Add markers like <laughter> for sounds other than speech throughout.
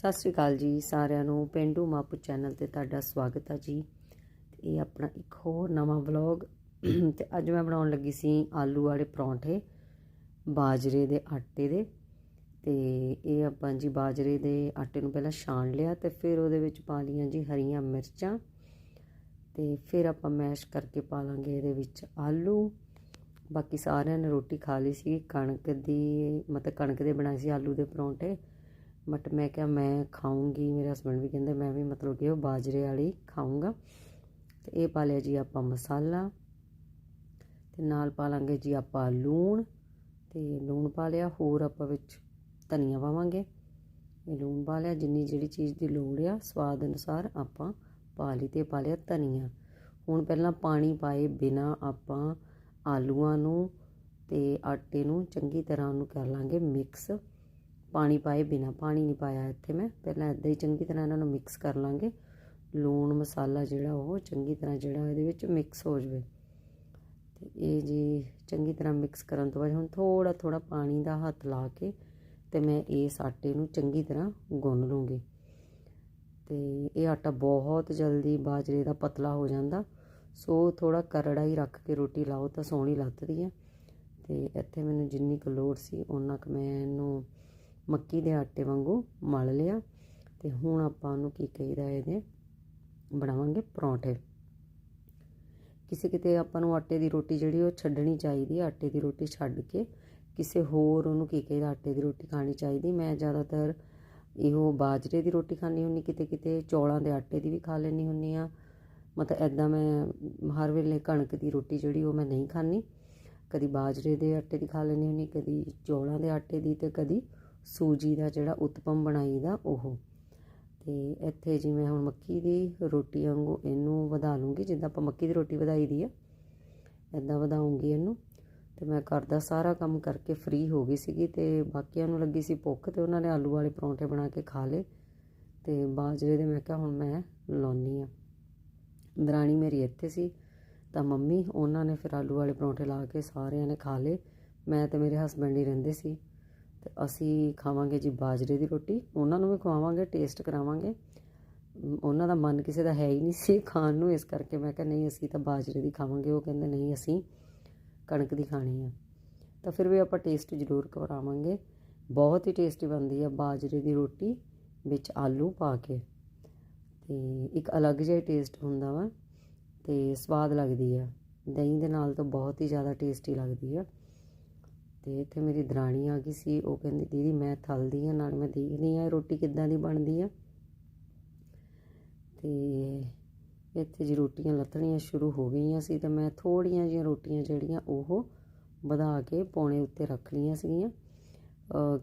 ਸਤਿ ਸ਼੍ਰੀ ਅਕਾਲ ਜੀ ਸਾਰਿਆਂ ਨੂੰ, ਪਿੰਡੂ ਮਾਪੂ ਚੈਨਲ ਤੇ ਤੁਹਾਡਾ ਸਵਾਗਤ ਹੈ ਜੀ। ਤੇ ਇਹ ਆਪਣਾ ਇੱਕ ਹੋਰ ਨਵਾਂ ਵਲੌਗ। ਤੇ ਅੱਜ ਮੈਂ ਬਣਾਉਣ ਲੱਗੀ ਸੀ ਆਲੂ ਵਾਲੇ ਪਰੌਂਠੇ, ਬਾਜਰੇ ਦੇ ਆਟੇ ਦੇ। ਤੇ ਇਹ ਆਪਾਂ ਜੀ ਬਾਜਰੇ ਦੇ ਆਟੇ ਨੂੰ ਪਹਿਲਾਂ ਛਾਣ ਲਿਆ ਤੇ ਫਿਰ ਉਹਦੇ ਵਿੱਚ ਪਾ ਲਈਆਂ ਜੀ ਹਰੀਆਂ ਮਿਰਚਾਂ। ਤੇ ਫਿਰ ਆਪਾਂ ਮੈਸ਼ ਕਰਕੇ ਪਾ ਲਾਂਗੇ ਇਹਦੇ ਵਿੱਚ ਆਲੂ। ਬਾਕੀ ਸਾਰਿਆਂ ਨੇ ਰੋਟੀ ਖਾ ਲਈ ਸੀ, ਕਣਕ ਦੀ, ਮਤਲਬ ਕਣਕ ਦੇ ਬਣਾਏ ਸੀ ਆਲੂ ਦੇ ਪਰੌਂਠੇ। ਬਟ ਮੈਂ ਕਿਹਾ ਮੈਂ ਖਾਊਂਗੀ, ਮੇਰੇ ਹਸਬੰਡ ਵੀ ਕਹਿੰਦੇ ਮੈਂ ਵੀ ਮਤਲਬ ਕਿ ਉਹ ਬਾਜਰੇ ਵਾਲੀ ਖਾਊਂਗਾ। ਤੇ ਇਹ ਪਾ ਲਿਆ ਜੀ ਆਪਾਂ ਮਸਾਲਾ ਤੇ ਨਾਲ ਪਾ ਲਾਂਗੇ ਜੀ ਆਪਾਂ ਲੂਣ ਤੇ ਲੂਣ ਪਾ ਲਿਆ, ਹੋਰ ਆਪਾਂ ਵਿੱਚ ਧਨੀਆ ਪਾਵਾਂਗੇ। ਇਹ ਲੂਣ ਪਾ ਲਿਆ, ਜਿੰਨੀ ਜਿਹੜੀ ਚੀਜ਼ ਦੀ ਲੋੜ ਆ, ਸਵਾਦ ਅਨੁਸਾਰ ਆਪਾਂ ਪਾ ਲਈ ਤੇ ਪਾ ਲਿਆ ਧਨੀਆ। ਹੁਣ ਪਹਿਲਾਂ ਪਾਣੀ ਪਾਏ ਬਿਨਾ ਆਪਾਂ ਆਲੂਆਂ ਨੂੰ ਤੇ ਆਟੇ ਨੂੰ ਚੰਗੀ ਤਰ੍ਹਾਂ ਉਹਨੂੰ ਕਰ ਲਾਂਗੇ ਮਿਕਸ ਪਾਣੀ ਪਾਏ ਬਿਨਾ, ਪਾਣੀ ਨਹੀਂ ਪਾਇਆ ਇੱਥੇ ਮੈਂ। ਪਹਿਲਾਂ ਇਦਾਂ ਹੀ ਚੰਗੀ ਤਰ੍ਹਾਂ ਇਹਨਾਂ ਨੂੰ ਮਿਕਸ ਕਰ ਲਾਂਗੇ। ਲੂਣ ਮਸਾਲਾ ਜਿਹੜਾ ਉਹ ਚੰਗੀ ਤਰ੍ਹਾਂ ਜਿਹੜਾ ਇਹਦੇ ਵਿੱਚ ਮਿਕਸ ਹੋ ਜਾਵੇ। ਤੇ ਇਹ ਜੀ ਚੰਗੀ ਤਰ੍ਹਾਂ ਮਿਕਸ ਕਰਨ ਤੋਂ ਬਾਅਦ ਹੁਣ ਥੋੜਾ ਥੋੜਾ ਪਾਣੀ ਦਾ ਹੱਥ ਲਾ ਕੇ ਤੇ ਮੈਂ ਇਸ ਆਟੇ ਨੂੰ ਚੰਗੀ ਤਰ੍ਹਾਂ ਗੁੰਨ ਲੂੰਗੀ। ਤੇ ਇਹ ਆਟਾ ਬਹੁਤ ਜਲਦੀ ਬਾਜਰੇ ਦਾ ਪਤਲਾ ਹੋ ਜਾਂਦਾ। ਸੋ ਥੋੜਾ ਕਰੜਾ ਹੀ ਰੱਖ ਕੇ ਰੋਟੀ ਲਾਓ ਤਾਂ ਸੋਹਣੀ ਲੱਗਦੀ ਹੈ। ਤੇ ਇੱਥੇ ਮੈਨੂੰ ਜਿੰਨੀ ਕੁ ਲੋੜ ਸੀ ਉਹਨਾਂ ਕੁ ਮੈਂ ਇਹਨੂੰ ਮੱਕੀ ਦੇ ਆਟੇ ਵਾਂਗੂ ਮਲ ਲਿਆ ਤੇ ਹੁਣ ਆਪਾਂ ਉਹਨੂੰ ਕੀ ਕਹੀਦਾ ਇਹਦੇ? ਬਣਾਵਾਂਗੇ ਪਰੌਂਠੇ। ਕਿਸੇ ਕਿਤੇ ਆਪਾਂ ਨੂੰ ਆਟੇ ਦੀ ਰੋਟੀ ਜਿਹੜੀ ਉਹ ਛੱਡਣੀ ਚਾਹੀਦੀ ਆਟੇ ਦੀ ਰੋਟੀ ਛੱਡ ਕੇ ਕਿਸੇ ਹੋਰ ਉਹਨੂੰ ਕੀ ਕਹੀਦਾ, ਆਟੇ ਦੀ ਰੋਟੀ ਖਾਣੀ ਚਾਹੀਦੀ। ਮੈਂ ਜ਼ਿਆਦਾਤਰ ਇਹੋ ਬਾਜਰੇ ਦੀ ਰੋਟੀ ਖਾਣੀ ਹੁੰਨੀ ਕਿਤੇ ਕਿਤੇ ਚੌਲਾਂ ਦੇ ਆਟੇ ਦੀ ਵੀ ਖਾ ਲੈਣੀ ਹੁੰਨੀ ਆ ਮਤਲਬ ਐਦਾਂ ਮੈਂ ਹਰ ਵੇਲੇ ਕਣਕ ਦੀ ਰੋਟੀ ਜਿਹੜੀ ਉਹ ਮੈਂ ਨਹੀਂ ਖਾਣੀ ਕਦੀ ਬਾਜਰੇ ਦੇ ਆਟੇ ਦੀ ਖਾ ਲੈਣੀ ਹੁੰਨੀ ਕਦੀ ਚੌਲਾਂ ਦੇ ਆਟੇ ਦੀ ਤੇ ਕਦੀ ਸੂਜੀ ਦਾ ਜਿਹੜਾ ਉਤਪਮ ਬਣਾਈਦਾ ਉਹ। ਤੇ ਇੱਥੇ ਜਿਵੇਂ ਹੁਣ ਮੱਕੀ ਦੀ ਰੋਟੀ ਵਾਂਗੂ ਇਹਨੂੰ ਵਧਾ ਲੂੰਗੀ, ਜਿੱਦਾਂ ਆਪਾਂ ਮੱਕੀ ਦੀ ਰੋਟੀ ਵਧਾਈ ਦੀ ਆ ਐਦਾਂ ਵਧਾਉਂਗੀ ਇਹਨੂੰ। ਤੇ ਮੈਂ ਘਰ ਦਾ ਸਾਰਾ ਕੰਮ ਕਰਕੇ ਫ੍ਰੀ ਹੋ ਗਈ ਸੀਗੀ ਤੇ ਬਾਕੀਆਂ ਨੂੰ ਲੱਗੀ ਸੀ ਭੁੱਖ ਤੇ ਉਹਨਾਂ ਨੇ ਆਲੂ ਵਾਲੇ ਪਰੌਂਠੇ ਬਣਾ ਕੇ ਖਾ ਲਏ। ਤੇ ਬਾਜਰੇ ਦੇ ਮੈਂ ਕਿਹਾ ਹੁਣ ਮੈਂ ਲਾਉਣੀ ਆ। ਦਰਾਣੀ ਮੇਰੀ ਇੱਥੇ ਸੀ, ਤਾਂ ਮੰਮੀ ਉਹਨਾਂ ਨੇ ਫਿਰ ਆਲੂ ਵਾਲੇ ਪਰੌਂਠੇ ਲਾ ਕੇ ਸਾਰਿਆਂ ਨੇ ਖਾ ਲਏ। ਮੈਂ ਤੇ ਮੇਰੇ ਹਸਬੰਡ ਹੀ ਰਹਿੰਦੇ ਸੀ। ਤੇ ਅਸੀਂ ਖਾਵਾਂਗੇ ਜੀ ਬਾਜਰੇ ਦੀ ਰੋਟੀ। ਉਹਨਾਂ ਨੂੰ ਵੀ ਖਵਾਵਾਂਗੇ ਟੇਸਟ ਕਰਾਵਾਂਗੇ। ਉਹਨਾਂ ਦਾ ਮਨ ਕਿਸੇ ਦਾ ਹੈ ਹੀ ਨਹੀਂ ਸੀ ਖਾਣ ਨੂੰ, ਇਸ ਕਰਕੇ ਮੈਂ ਕਿਹਾ ਨਹੀਂ, ਅਸੀਂ ਤਾਂ ਬਾਜਰੇ ਦੀ ਖਾਵਾਂਗੇ। ਉਹ ਕਹਿੰਦੇ ਨਹੀਂ, ਅਸੀਂ ਕਣਕ ਦੀ ਖਾਣੀ ਆ। ਤਾਂ ਫਿਰ ਵੀ ਆਪਾਂ ਟੇਸਟ ਜ਼ਰੂਰ ਕਰਾਵਾਂਗੇ। ਬਹੁਤ ਹੀ ਟੇਸਟੀ ਬਣਦੀ ਆ ਬਾਜਰੇ ਦੀ ਰੋਟੀ ਵਿੱਚ ਆਲੂ ਪਾ ਕੇ। ਤੇ ਇੱਕ ਅਲੱਗ ਜਿਹਾ ਟੇਸਟ ਹੁੰਦਾ ਵਾ ਤੇ ਸਵਾਦ ਲੱਗਦੀ ਆ। ਦਹੀਂ ਦੇ ਨਾਲ ਤਾਂ ਬਹੁਤ ਹੀ ਜ਼ਿਆਦਾ ਟੇਸਟੀ ਲੱਗਦੀ ਆ। ਤੇ ਇੱਥੇ ਮੇਰੀ ਦਰਾਣੀ ਆ ਗਈ ਸੀ, ਉਹ ਕਹਿੰਦੀ, ਦੀਦੀ, ਮੈਂ ਥਲਦੀ ਆ, ਨਾਲ ਮੈਂ ਦੇਖਦੀ ਆ ਰੋਟੀ ਕਿੱਦਾਂ ਦੀ ਬਣਦੀ ਆ। ਤੇ ਇੱਥੇ ਜੀ ਰੋਟੀਆਂ ਲੱਥਣੀਆਂ ਸ਼ੁਰੂ ਹੋ ਗਈਆਂ ਸੀ ਤੇ ਮੈਂ ਥੋੜੀਆਂ ਜਿਹੀਆਂ ਰੋਟੀਆਂ ਜਿਹੜੀਆਂ ਉਹ ਵਧਾ ਕੇ ਪੌਣੇ ਉੱਤੇ ਰੱਖ ਲਈਆਂ ਸੀਗੀਆਂ।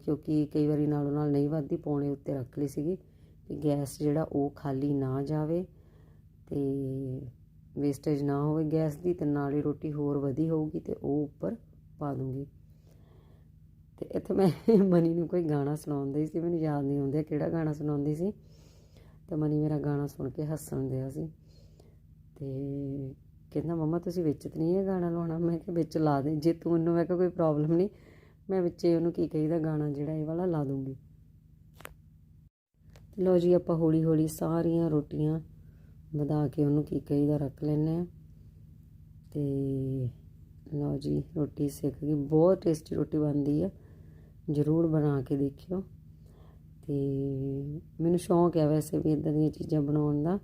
ਕਿਉਂਕਿ ਕਈ ਵਾਰੀ ਨਾਲੋਂ ਨਾਲ ਨਹੀਂ ਵੱਧਦੀ, ਪੌਣੇ ਉੱਤੇ ਰੱਖ ਲਈ ਸੀਗੀ ਕਿ ਗੈਸ ਜਿਹੜਾ ਉਹ ਖਾਲੀ ਨਾ ਜਾਵੇ ਤੇ ਵੇਸਟੇਜ ਨਾ ਹੋਵੇ ਗੈਸ ਦੀ ਤੇ ਨਾਲ ਹੀ ਰੋਟੀ ਹੋਰ ਵਧੀ ਹੋਊਗੀ ਤੇ ਉਹ ਉੱਪਰ ਪਾ ਦੂੰਗੀ। ਤੇ ਇੱਥੇ ਮੈਂ <laughs> ਮਨੀ ਨੂੰ ਕੋਈ ਗਾਣਾ ਸੁਣਾਉਂਦੀ ਸੀ, ਮੈਨੂੰ ਯਾਦ ਨਹੀਂ ਆਉਂਦਾ ਕਿਹੜਾ ਗਾਣਾ ਸੁਣਾਉਂਦੀ ਸੀ। ਤੇ ਮਨੀ ਮੇਰਾ ਗਾਣਾ ਸੁਣ ਕੇ ਹੱਸਣ ਦਿਆ ਸੀ। ਤੇ ਕਹਿੰਦਾ, ਮਮਾ, ਤੁਸੀਂ ਵਿੱਚ ਤੇ ਨਹੀਂ ਇਹ ਗਾਣਾ ਲਾਉਣਾ? ਮੈਂ ਕਿਹਾ, ਵਿੱਚ ਲਾ ਦੇ, ਜੇ ਤੂੰ ਮੈਨੂੰ, ਮੈਂ ਕਿਹਾ, ਕੋਈ ਪ੍ਰੋਬਲਮ ਨਹੀਂ। ਮੈਂ ਵਿੱਚ ਉਹਨੂੰ ਕੀ ਕਹੀਦਾ, ਗਾਣਾ ਜਿਹੜਾ ਇਹ ਵਾਲਾ ਲਾ ਦੂੰਗੀ। ਲੋ ਜੀ, ਆਪਾਂ ਹੌਲੀ ਹੌਲੀ ਸਾਰੀਆਂ ਰੋਟੀਆਂ ਵਧਾ ਕੇ ਉਹਨੂੰ ਕੀ ਕਹੀਦਾ, ਰੱਖ ਲੈਨੇ ਆ ਤੇ ਲਓ ਜੀ, ਰੋਟੀ ਸਿੱਖ ਗਈ। ਬਹੁਤ ਟੇਸਟੀ ਰੋਟੀ ਬਣਦੀ ਆ। ਜ਼ਰੂਰ ਬਣਾ ਕੇ ਦੇਖਿਓ। ਤੇ ਮੈਨੂੰ ਸ਼ੌਂਕ ਹੈ ਵੈਸੇ ਵੀ ਇਦਾਂ ਦੀਆਂ ਚੀਜ਼ਾਂ ਬਣਾਉਣ ਦਾ।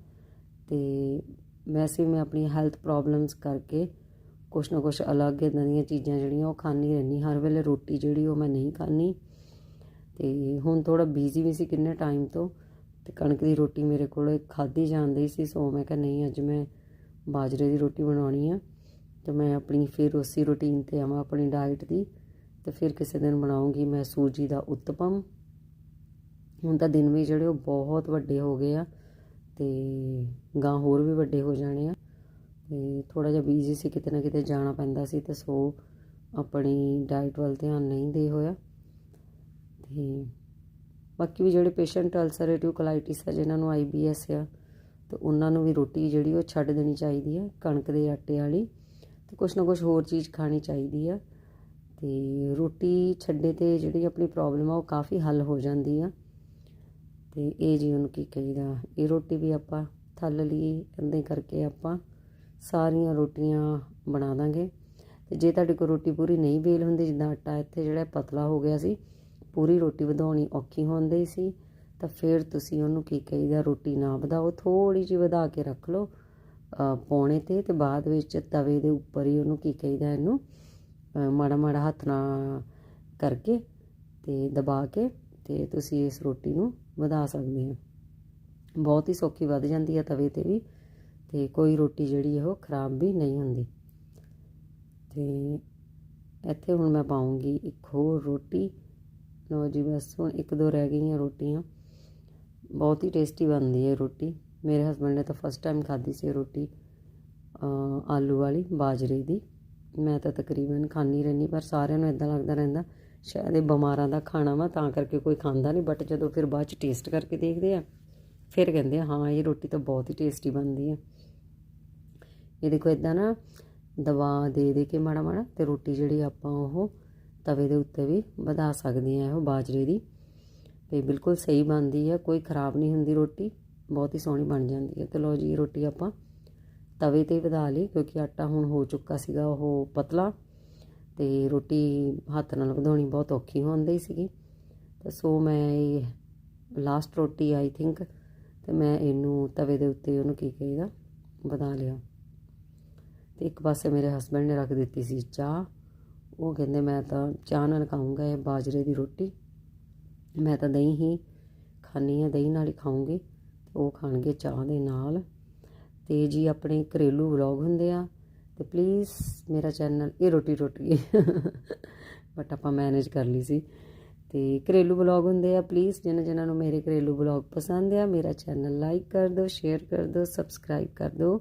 ਤੇ ਵੈਸੇ ਮੈਂ ਆਪਣੀ ਹੈਲਥ ਪ੍ਰੋਬਲਮਸ ਕਰਕੇ ਕੁਛ ਨਾ ਕੁਛ ਅਲੱਗ ਇਦਾਂ ਦੀਆਂ ਚੀਜ਼ਾਂ ਜਿਹੜੀਆਂ ਉਹ ਖਾਣੀ ਰਹਿਣੀ ਹਰ ਵੇਲੇ ਰੋਟੀ ਜਿਹੜੀ ਉਹ ਮੈਂ ਨਹੀਂ ਖਾਣੀ ਤੇ ਹੁਣ ਥੋੜਾ ਬਿਜ਼ੀ ਵੀ ਸੀ ਕਿੰਨੇ ਟਾਈਮ ਤੋਂ ਤੇ ਕਣਕ ਦੀ ਰੋਟੀ ਮੇਰੇ ਕੋਲ ਖਾਧੀ ਜਾਂਦੀ ਸੀ, ਸੋ ਮੈਂ ਕਿਹਾ ਨਹੀਂ, ਅੱਜ ਮੈਂ ਬਾਜਰੇ ਦੀ ਰੋਟੀ ਬਣਾਉਣੀ ਆ। ਤੇ ਮੈਂ ਆਪਣੀ ਫਿਰ ਉਸੇ ਰੁਟੀਨ ਤੇ ਆਵਾਂ, ਆਪਣੀ ਡਾਈਟ ਦੀ। ਤੇ ਫਿਰ ਕਿਸੇ ਦਿਨ ਬਣਾਉਂਗੀ ਮੈਂ ਸੂਜੀ ਦਾ ਉਤਪਮ। ਹੁਣ ਤਾਂ ਦਿਨ ਵੀ ਜਿਹੜੇ ਉਹ ਬਹੁਤ ਵੱਡੇ ਹੋ ਗਏ ਆ ਤੇ ਗਾਂ ਹੋਰ ਵੀ ਵੱਡੇ ਹੋ ਜਾਣੇ ਆ। ਤੇ ਥੋੜਾ ਜਿਹਾ ਬੀਜ਼ੀ ਸੀ, ਕਿਤੇ ਨਾ ਕਿਤੇ ਜਾਣਾ ਪੈਂਦਾ ਸੀ ਤੇ ਸੋ ਆਪਣੀ ਡਾਈਟ ਵੱਲ ਧਿਆਨ ਨਹੀਂ ਦੇ ਹੋਇਆ। ਤੇ ਬਾਕੀ ਵੀ ਜਿਹੜੇ ਪੇਸ਼ੈਂਟ ਅਲਸਰੇਟਿਵ ਕੋਲਾਈਟਿਸ ਆ, ਜਿਨ੍ਹਾਂ ਨੂੰ ਆਈਬੀਐਸ ਆ, ਤੇ ਉਹਨਾਂ ਨੂੰ ਵੀ ਰੋਟੀ ਜਿਹੜੀ ਉਹ ਛੱਡ ਦੇਣੀ ਚਾਹੀਦੀ ਆ, ਕਣਕ ਦੇ ਆਟੇ ਵਾਲੀ। ਤੇ ਕੁਛ ਨਾ ਕੁਛ ਹੋਰ ਚੀਜ਼ ਖਾਣੀ ਚਾਹੀਦੀ ਆ। ਤੇ ਰੋਟੀ ਛੱਡੇ ਤੇ ਜਿਹੜੀ ਆਪਣੀ ਪ੍ਰੋਬਲਮ ਆ ਉਹ ਕਾਫੀ ਹੱਲ ਹੋ ਜਾਂਦੀ ਆ। ਤੇ ਇਹ ਜੀ ਉਹਨੂੰ ਕੀ ਕਹੀਦਾ ਇਹ ਰੋਟੀ ਵੀ ਆਪਾਂ ਥੱਲ ਲਈ ਇੰਦੇ ਕਰਕੇ ਆਪਾਂ ਸਾਰੀਆਂ ਰੋਟੀਆਂ ਬਣਾ ਦਾਂਗੇ। ਤੇ ਜੇ ਤੁਹਾਡੇ ਕੋਲ ਰੋਟੀ ਪੂਰੀ ਨਹੀਂ ਵੇਲ ਹੁੰਦੀ, ਜਿੱਦਾਂ ਆਟਾ ਇੱਥੇ ਜਿਹੜਾ ਪਤਲਾ ਹੋ ਗਿਆ ਸੀ, ਪੂਰੀ ਰੋਟੀ ਵਧਾਉਣੀ ਔਖੀ ਹੁੰਦੀ ਸੀ, ਤਾਂ ਫਿਰ ਤੁਸੀਂ ਉਹਨੂੰ ਕੀ ਕਹੀਦਾ ਰੋਟੀ ਨਾ ਵਧਾਓ ਥੋੜੀ ਜਿਹੀ ਵਧਾ ਕੇ ਰੱਖ ਲਓ ਪੌਣੇ ਤੇ ਤੇ ਬਾਅਦ ਵਿੱਚ ਤਵੇ ਦੇ ਉੱਪਰ ਹੀ ਉਹਨੂੰ ਕੀ ਕਹੀਦਾ ਇਹਨੂੰ ਮਾੜਾ ਮਾੜਾ ਹੱਥ ਨਾਲ ਕਰਕੇ ਤੇ ਦਬਾ ਕੇ ਤੇ ਤੁਸੀਂ ਇਸ ਰੋਟੀ ਨੂੰ ਵਧਾ ਸਕਦੇ ਹੋ। ਬਹੁਤ ਹੀ ਸੌਖੀ ਵੱਧ ਜਾਂਦੀ ਹੈ ਤਵੇ ਤੇ ਵੀ ਤੇ ਕੋਈ ਰੋਟੀ ਜਿਹੜੀ ਉਹ ਖਰਾਬ ਵੀ ਨਹੀਂ ਹੁੰਦੀ। ਤੇ ਇੱਥੇ ਹੁਣ ਮੈਂ ਪਾਉਂਗੀ ਇੱਕ ਹੋਰ ਰੋਟੀ। ਲੋ ਜੀ ਬਸ ਹੁਣ ਇੱਕ ਦੋ ਰਹਿ ਗਈਆਂ ਰੋਟੀਆਂ। ਬਹੁਤ ਹੀ ਟੇਸਟੀ ਬਣਦੀ ਹੈ ਰੋਟੀ। ਮੇਰੇ ਹਸਬੰਡ ਨੇ ਤਾਂ ਫਸਟ ਟਾਈਮ ਖਾਧੀ ਸੀ ਰੋਟੀ ਆਲੂ ਵਾਲੀ ਬਾਜਰੇ ਦੀ। ਮੈਂ ਤਾਂ ਤਕਰੀਬਨ ਖਾਂਦੀ ਰਹਿੰਦੀ, ਪਰ ਸਾਰਿਆਂ ਨੂੰ ਇਦਾਂ ਲੱਗਦਾ ਰਹਿੰਦਾ, ਸ਼ਾਇਦ ਇਹ ਬਿਮਾਰਾਂ ਦਾ ਖਾਣਾ ਵਾ, ਤਾਂ ਕਰਕੇ ਕੋਈ ਖਾਂਦਾ ਨਹੀਂ ਬਟ ਜਦੋਂ ਫਿਰ ਬਾਅਦ ਚ ਟੇਸਟ ਕਰਕੇ ਦੇਖਦੇ ਆ, ਫਿਰ ਕਹਿੰਦੇ ਹਾਂ, ਇਹ ਰੋਟੀ ਤਾਂ ਬਹੁਤ ਹੀ ਟੇਸਟੀ ਬਣਦੀ ਆ। ਇਹ ਦੇਖੋ ਇਦਾਂ ਨਾ, ਦਵਾ ਦੇ ਦੇ ਕੇ ਮਾੜਾ ਮਾੜਾ, ਤੇ ਰੋਟੀ ਜਿਹੜੀ ਆਪਾਂ ਉਹ ਤਵੇ ਦੇ ਉੱਤੇ ਵੀ ਵਧਾ ਸਕਦੇ ਆ ਉਹ ਬਾਜਰੇ ਦੀ। ਤੇ ਬਿਲਕੁਲ ਸਹੀ ਬਣਦੀ ਆ, ਕੋਈ ਖਰਾਬ ਨਹੀਂ ਹੁੰਦੀ ਰੋਟੀ, ਬਹੁਤ ਹੀ ਸੋਹਣੀ ਬਣ ਜਾਂਦੀ ਹੈ ਤੇ ਲੋ ਜੀ ਰੋਟੀ ਆਪਾਂ ਤਵੇ ਤੇ ਵਧਾ ਲਈ ਕਿਉਂਕਿ ਆਟਾ ਹੁਣ ਹੋ ਚੁੱਕਾ ਸੀਗਾ ਉਹ ਪਤਲਾ ਤੇ ਰੋਟੀ ਹੱਥ ਨਾਲ ਵਧਾਉਣੀ ਬਹੁਤ ਔਖੀ ਹੁੰਦੀ ਸੀਗੀ। ਤਾਂ ਸੋ ਮੈਂ ਇਹ ਲਾਸਟ ਰੋਟੀ ਆਈ ਥਿੰਕ ਤੇ ਮੈਂ ਇਹਨੂੰ ਤਵੇ ਦੇ ਉੱਤੇ ਉਹਨੂੰ ਕੀ ਕਹੀਦਾ? ਵਧਾ ਲਿਆ। ਤੇ ਇੱਕ ਪਾਸੇ ਮੇਰੇ ਹਸਬੰਡ ਨੇ ਰੱਖ ਦਿੱਤੀ ਸੀ ਚਾਹ। ਉਹ ਕਹਿੰਦੇ, ਮੈਂ ਤਾਂ ਚਾਹ ਨਾਲ ਖਾਊਂਗਾ ਇਹ ਬਾਜਰੇ ਦੀ ਰੋਟੀ। ਮੈਂ ਤਾਂ ਦਹੀਂ ਹੀ ਖਾਣੀ ਆ ਦਹੀਂ ਨਾਲ ਹੀ ਖਾਊਂਗੀ। ਉਹ ਖਾਣਗੇ ਚਾਹ ਦੇ ਨਾਲ। ਤੇ ਜੀ ਆਪਣੇ ਘਰੇਲੂ ਵਲੌਗ ਹੁੰਦੇ ਆ, ਤੇ ਪਲੀਜ਼ ਮੇਰਾ ਚੈਨਲ ਇਹ ਰੋਟੀ ਰੋਟੀ। ਬਟ ਆਪਾਂ ਮੈਨੇਜ ਕਰ ਲਈ ਸੀ। ਤੇ ਘਰੇਲੂ ਵਲੌਗ ਹੁੰਦੇ ਆ ਪਲੀਜ਼ ਜਿਨ੍ਹਾਂ ਜਿਨ੍ਹਾਂ ਨੂੰ ਮੇਰੇ ਘਰੇਲੂ ਵਲੌਗ ਪਸੰਦ ਆ, ਮੇਰਾ ਚੈਨਲ ਲਾਈਕ ਕਰ ਦਿਓ ਸ਼ੇਅਰ ਕਰ ਦਿਓ ਸਬਸਕ੍ਰਾਈਬ ਕਰ ਦਿਓ।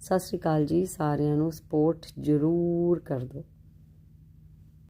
ਸਤਿ ਸ਼੍ਰੀ ਅਕਾਲ ਜੀ, ਸਾਰਿਆਂ ਨੂੰ ਸਪੋਰਟ ਜ਼ਰੂਰ ਕਰ ਦਿਓ।